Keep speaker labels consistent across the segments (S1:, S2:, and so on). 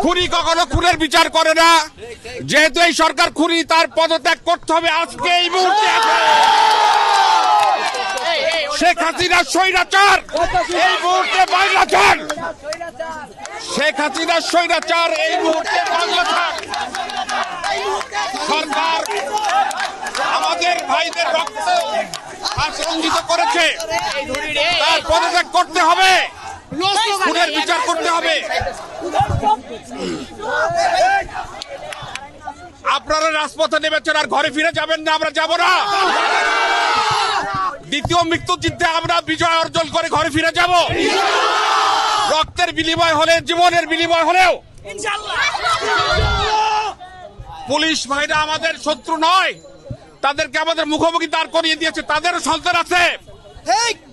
S1: খুনি কখনো খুনের বিচার করে না। যেহেতু এই সরকার খুনি, তার পদত্যাগ করতে হবে আজকে এই মুহূর্তে। শেখ হাসিনা স্বৈরাচার। এই মুহূর্তে বাংলাচার। শেখ হাসিনা স্বৈরাচার, এই মুহূর্তে বাংলাচার। সরকার আমাদের ভাইদের রক্ত আচরঞ্জিত করেছে। তার পদত্যাগ করতে হবে। খুনের বিচার করতে হবে আপনারা রাজপথে নেমেছেন আর ঘরে ফিরে যাবেন না আমরা যাব না। দ্বিতীয় মৃত্যু যুদ্ধে আমরা বিজয় অর্জন করে ঘরে ফিরে যাব। রক্তের বিনিময় হলে জীবনের বিনিময় হলেও। পুলিশ ভাইরা আমাদের শত্রু নয়। তাদেরকে আমাদের মুখোমুখি দাঁড় করিয়ে দিয়েছে তাদেরও সন্তান আছে।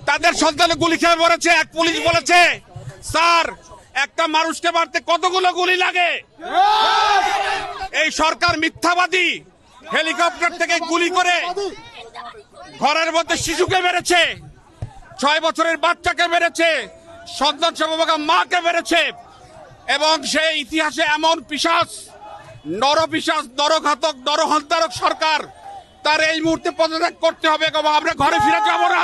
S1: তাদের সন্তানে গুলি খেয়ে মরেছে, এক পুলিশ বলেছে, স্যার, একটা মানুষকে মারতে কতগুলো গুলি লাগে? এই সরকার মিথ্যাবাদী, হেলিকপ্টার থেকে গুলি করে ঘরের মধ্যে শিশুকে মেরেছে, ছয় বছরের বাচ্চাকে মেরেছে, সন্তান সমবাগা মাকে মেরেছে, এবং সে ইতিহাসে এমন পিসাস নরপিসাস নরঘাতক নরহন্তারক সরকার তার এই মুহূর্তে পদত্যাগ করতে হবে আমরা ঘরে ফিরে যাব না।